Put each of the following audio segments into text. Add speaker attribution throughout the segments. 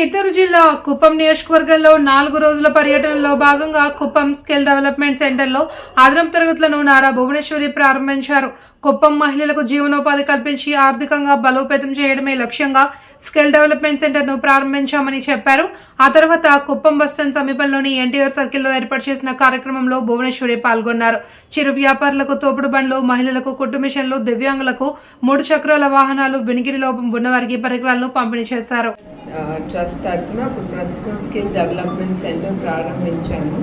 Speaker 1: చిత్తూరు జిల్లా కుప్పం నియోజకవర్గంలో నాలుగు రోజుల పర్యటనలో భాగంగా కుప్పం స్కిల్ డెవలప్మెంట్ సెంటర్లో అదనపు తరగతులను నారా భువనేశ్వరి ప్రారంభించారు. కుప్పం మహిళలకు జీవనోపాధి కల్పించి ఆర్థికంగా బలోపేతం చేయడమే లక్ష్యంగా స్కిల్ డెవలప్మెంట్ సెంటర్ను ప్రారంభించామని చెప్పారు. ఆ తర్వాత కుప్పం బస్టాండ్ సమీపంలోని ఎన్టీఆర్ సర్కిల్లో ఏర్పాటు చేసిన కార్యక్రమంలో భువనేశ్వరి పాల్గొన్నారు. చిరు వ్యాపారులకు తోపుడు బండ్లు మహిళలకు కుట్టు మిషన్లు దివ్యాంగులకు మూడు చక్రాల వాహనాలు వినికిడి లోపం ఉన్నవారికి పరికరాలను పంపిణీ చేశారు.
Speaker 2: ట్రస్ట్ తరఫున ఇప్పుడు ప్రస్తుతం స్కిల్ డెవలప్మెంట్ సెంటర్ ప్రారంభించాము.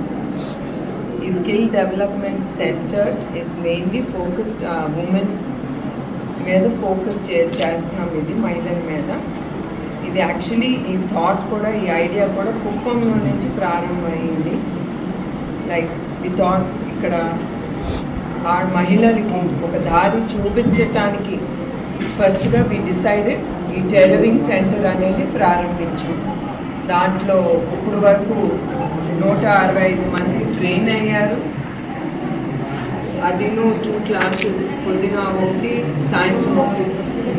Speaker 2: ఈ skill development centre is mainly focused women మీద ఫోకస్ చే చేస్తున్నాం ఇది మహిళల మీద. ఇది యాక్చువల్లీ ఈ థాట్ కూడా ఈ ఐడియా కూడా కుప్పంలో నుంచి ప్రారంభమైంది. లైక్ ఈ థాట్ ఇక్కడ ఆ మహిళలకి ఒక దారి చూపించటానికి ఫస్ట్గా వి డిసైడెడ్ ఈ టైలరింగ్ సెంటర్ అనేది ప్రారంభించాం. దాంట్లో ఇప్పుడు వరకు నూట అరవై ఐదు మంది ట్రైన్ అయ్యారు. అదిను టూ క్లాసెస్ పొద్దున ఒకటి సాయంత్రం ఒకటి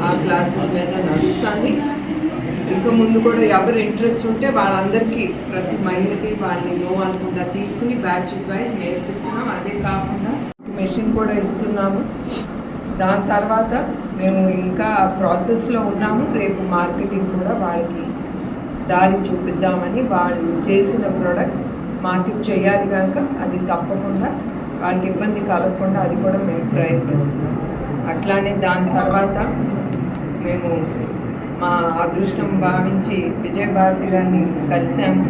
Speaker 2: ఆ క్లాసెస్ మీద నడుస్తుంది. ఇంకా ముందు కూడా ఎవరు ఇంట్రెస్ట్ ఉంటే వాళ్ళందరికీ ప్రతి మహిళకి వాళ్ళని నో అనుకుంటా తీసుకుని బ్యాచెస్ వైజ్ నేర్పిస్తున్నాం. అదే కాకుండా మెషిన్ కూడా ఇస్తున్నాము. దాని తర్వాత మేము ఇంకా ప్రాసెస్లో ఉన్నాము. రేపు మార్కెటింగ్ కూడా వాళ్ళకి దారి చూపిద్దామని వాళ్ళు చేసిన ప్రొడక్ట్స్ మార్కెట్ చేయాలి కనుక అది తప్పకుండా వాళ్ళకి ఇబ్బంది కలగకుండా అది కూడా మేము ప్రయత్నిస్తున్నాం అట్లానే దాని తర్వాత మేము మా అదృష్టం భావించి విజయభారతి గారిని కలిసాము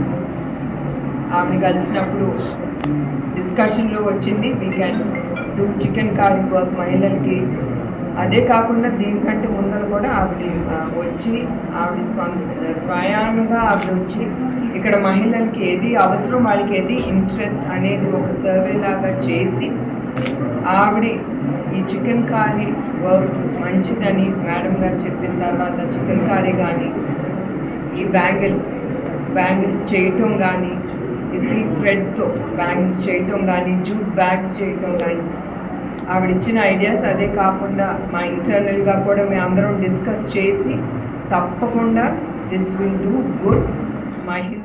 Speaker 2: ఆమె కలిసినప్పుడు డిస్కషన్లో వచ్చింది. We can do chicken curry work మహిళలకి. అదే కాకుండా దీనికంటే ముందర కూడా ఆవిడ వచ్చి ఆవిడ స్వంత స్వయానుగా ఆవిడ వచ్చి ఇక్కడ మహిళలకి ఏది అవసరం వాళ్ళకి ఏది ఇంట్రెస్ట్ అనేది ఒక సర్వే లాగా చేసి ఆవిడ ఈ చికెన్ కారీ వర్క్ మంచిదని మేడం గారు చెప్పిన తర్వాత చికెన్ కారీ కానీ ఈ బ్యాంగిల్ బ్యాంగిల్స్ చేయటం కానీ ఈ సిల్క్ థ్రెడ్తో బ్యాంగిల్స్ చేయటం కానీ జూట్ బ్యాగ్స్ చేయటం కానీ ఆవిడ ఇచ్చిన ఐడియాస్ అదే కాకుండా మా ఇంటర్నల్గా కూడా మేము అందరం డిస్కస్ చేసి తప్పకుండా దిస్ విల్ డూ గుడ్ మహిళ